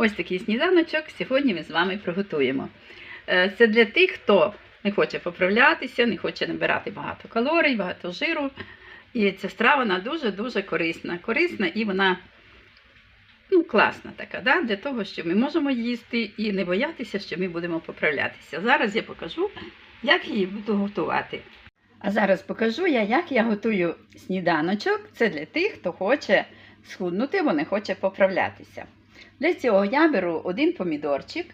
Ось такий сніданочок сьогодні ми з вами приготуємо. Е, Це для тих, хто не хоче поправлятися, не хоче набирати багато калорій, багато жиру. І ця страва дуже-дуже корисна. Корисна і вона ну, класна така, да? для того, що ми можемо їсти і не боятися, що ми будемо поправлятися. Зараз я покажу, як її буду готувати. А зараз покажу я, як я готую сніданочок. Це для тих, хто хоче схуднути або не хоче поправлятися. Для цього я беру один помідорчик.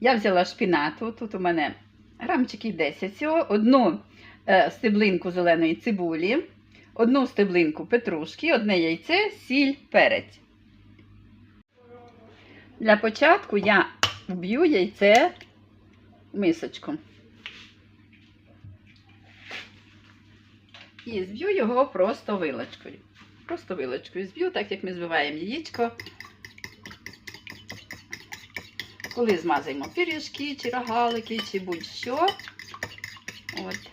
Я взяла шпінату, тут у мене грамчиків 10 цього, одну е, стеблинку зеленої цибулі, одну стеблинку петрушки, одне яйце, сіль, перець. Для початку я вб'ю яйце в мисочку. І зб'ю його просто вилочкою. Просто вилочкою зб'ю, так як ми збиваємо яєчко. Коли змазуємо пиріжки, чи рогалики, чи будь-що. От.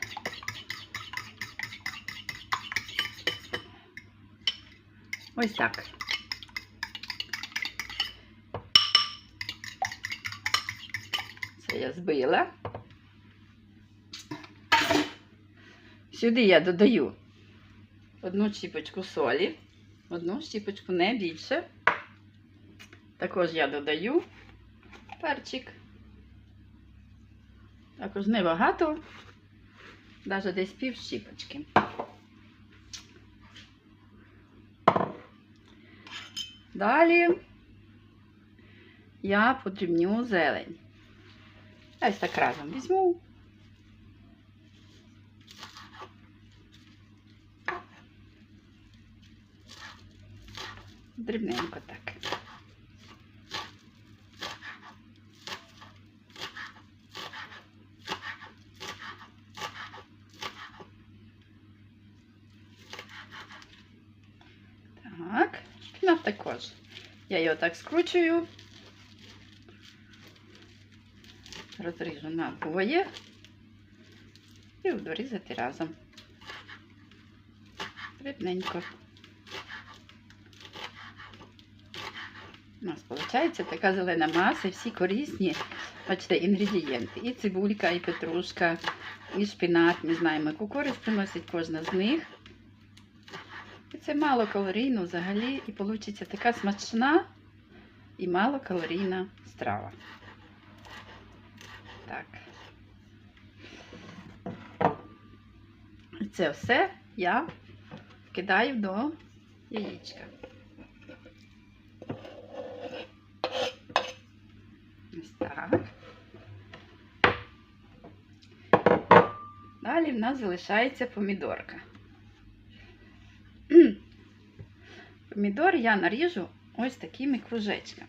Ось так. Це я збила. Сюди я додаю одну щіпочку солі, одну щіпочку не більше. Також я додаю перчик. Також небагато, навіть десь пів щіпочки. Далі я подрібню зелень. Ось так разом візьму. Дрібненько так шпінат також. Я його так скручую, розріжу на двоє і буду різати разом. Дрібненько. У нас виходить така зелена маса, і всі корисні, бачите, інгредієнти. І цибулька, і петрушка, і шпинат. Ми знаємо, яку користь приносить кожна з них. І це мало калорійно взагалі, і вийде така смачна і малокалорійна страва. Так. Це все я кидаю до яєчка. Ось так. Далі в нас залишається помідорка. Помідор я наріжу ось такими кружечками.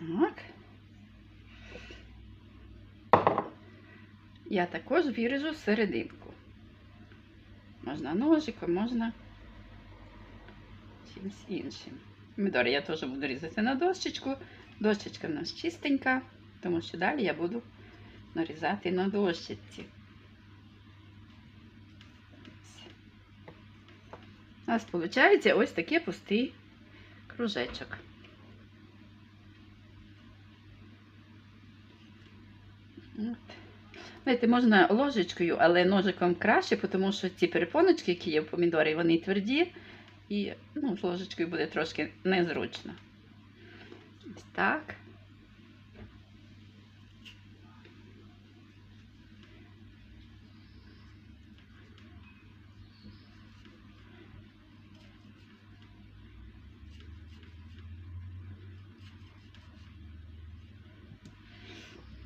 Так. Я також виріжу серединку. Можна ножиком, можна чимось іншим. Помідори я теж буду різати на дощечку. Дощечка в нас чистенька, тому що далі я буду нарізати на дощечці. У нас виходить ось такий пустий кружечок. От. Знаєте, можна ложечкою, але ножиком краще, тому що ці перепоночки, які є в помідорі, вони тверді, і ну, з ложечкою буде трошки незручно. Ось так.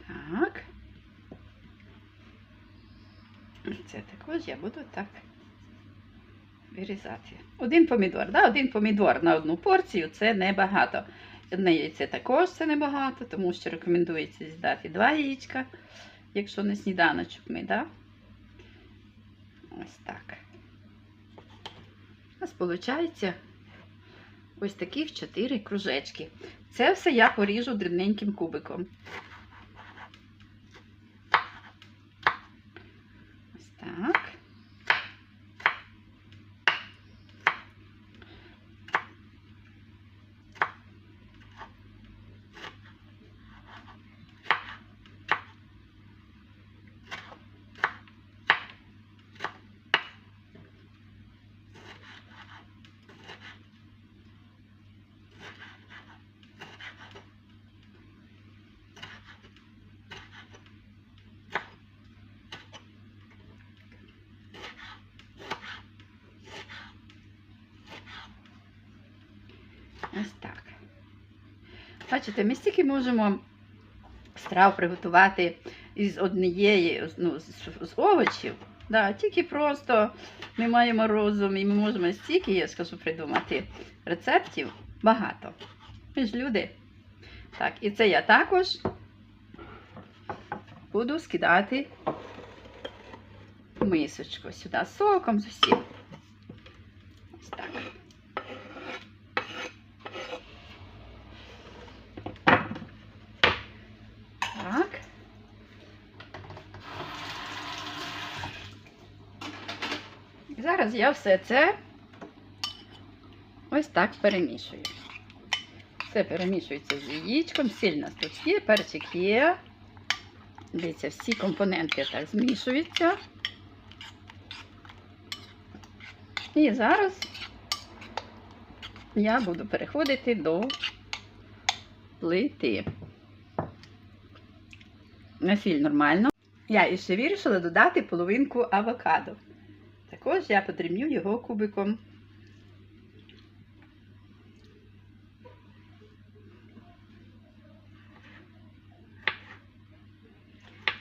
Так. Це також я буду так вирізати. Один помідор, да? один помідор на одну порцію це небагато. Одне яйце також це небагато, тому що рекомендується з'їдати два яєчка, якщо не сніданочок ми, да? Ось так. У нас виходить ось таких чотири кружечки. Це все я поріжу дрібненьким кубиком. Ось так. Бачите, ми стільки можемо страв приготувати із однієї, ну, з, овочів. Да, тільки просто ми маємо розум і ми можемо стільки, я скажу, придумати рецептів багато. Ми ж люди. Так, і це я також буду скидати мисочку сюди соком з усім. Ось так. Так. І зараз я все це ось так перемішую. Все перемішується з яєчком, сіль нас тут є, перчик є. Дивіться, всі компоненти так змішуються. І зараз я буду переходити до плити. На сіль нормально. Я іще вирішила додати половинку авокадо. Також я подрібню його кубиком.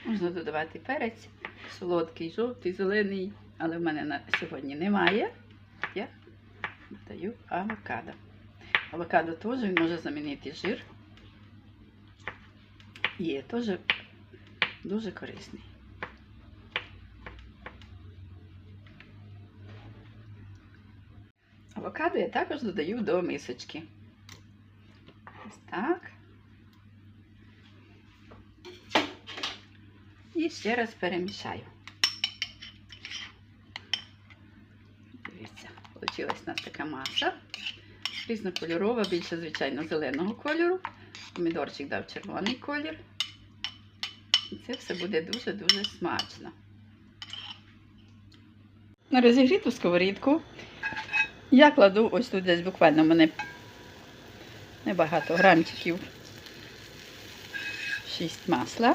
Можна додавати перець, солодкий, жовтий, зелений, але в мене на сьогодні немає. Я додаю авокадо. Авокадо теж він може замінити жир. І є теж дуже корисний. Авокадо я також додаю до мисочки. Ось так. І ще раз перемішаю. Дивіться, вийшла у нас така маса. Різнокольорова, більше, звичайно, зеленого кольору. Помідорчик дав червоний колір. І це все буде дуже-дуже смачно. На розігріту сковорідку я кладу ось тут десь буквально в мене небагато грамчиків 6 масла.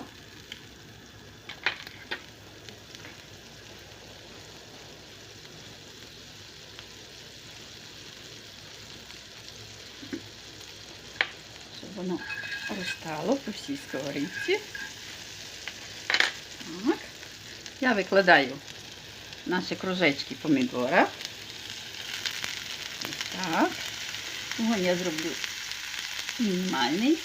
Щоб воно розтало по всій сковорідці. Так. Я викладаю наші кружечки помідора. Так. Вогонь я зроблю мінімальний.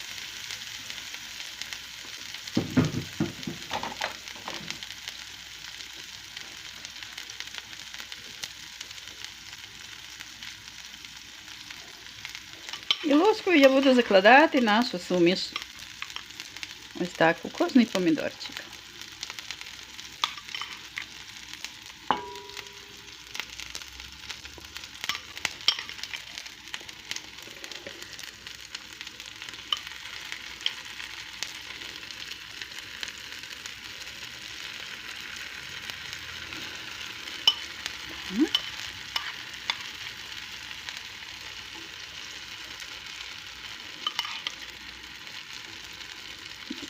І ложкою я буду закладати нашу суміш. Ось так, у кожний помідорчик.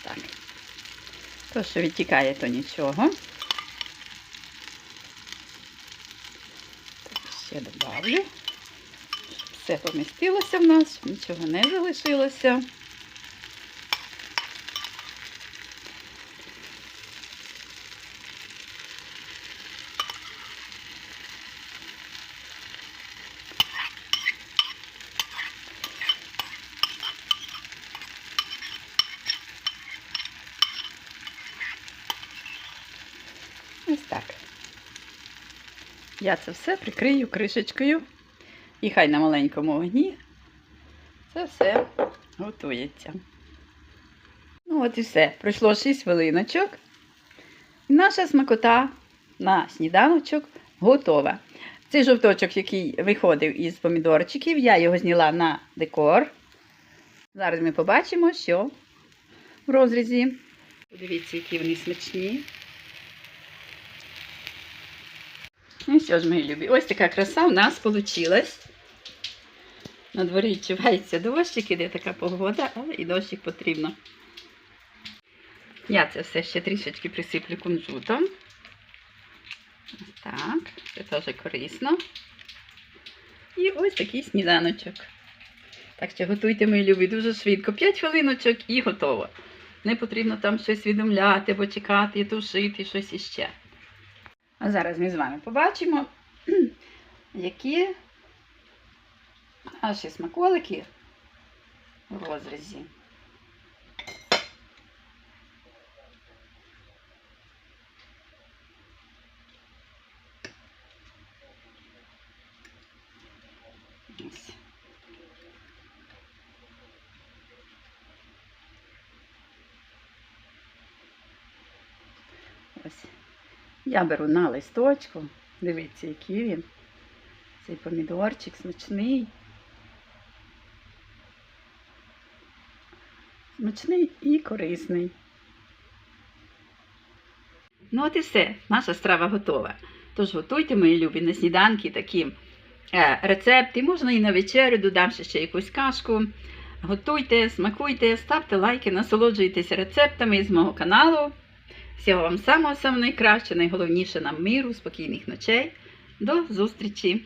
Так. Ось Так. Що відтікає, то нічого. Так, ще додавлю, Щоб все помістилося в нас, щоб нічого не залишилося. Ось так. Я це все прикрию кришечкою. І хай на маленькому вогні це все готується. Ну, от і все. Пройшло 6 хвилиночок. І наша смакота на сніданочок готова. Цей жовточок, який виходив із помідорчиків, я його зняла на декор. Зараз ми побачимо, що в розрізі. Подивіться, які вони смачні. Ну що ж, мої любі, ось така краса у нас вийшла. На дворі відчувається дощик, іде така погода, але і дощик потрібно. Я це все ще трішечки присиплю кунжутом. Так, це теж корисно. І ось такий сніданочок. Так що готуйте, мої любі, дуже швидко. 5 хвилиночок і готово. Не потрібно там щось відомляти або чекати, тушити, щось іще. А зараз ми з вами побачимо, які наші смаколики в розрізі. Ось. Ось. Я беру на листочку. Дивіться, який він. Цей помідорчик смачний. Смачний і корисний. Ну от і все, наша страва готова. Тож готуйте, мої любі, на сніданки такі е, рецепти. Можна і на вечерю, додам ще, ще якусь кашку. Готуйте, смакуйте, ставте лайки, насолоджуйтесь рецептами з мого каналу. Всього вам самого самого найкраще, найголовніше нам миру, спокійних ночей. До зустрічі!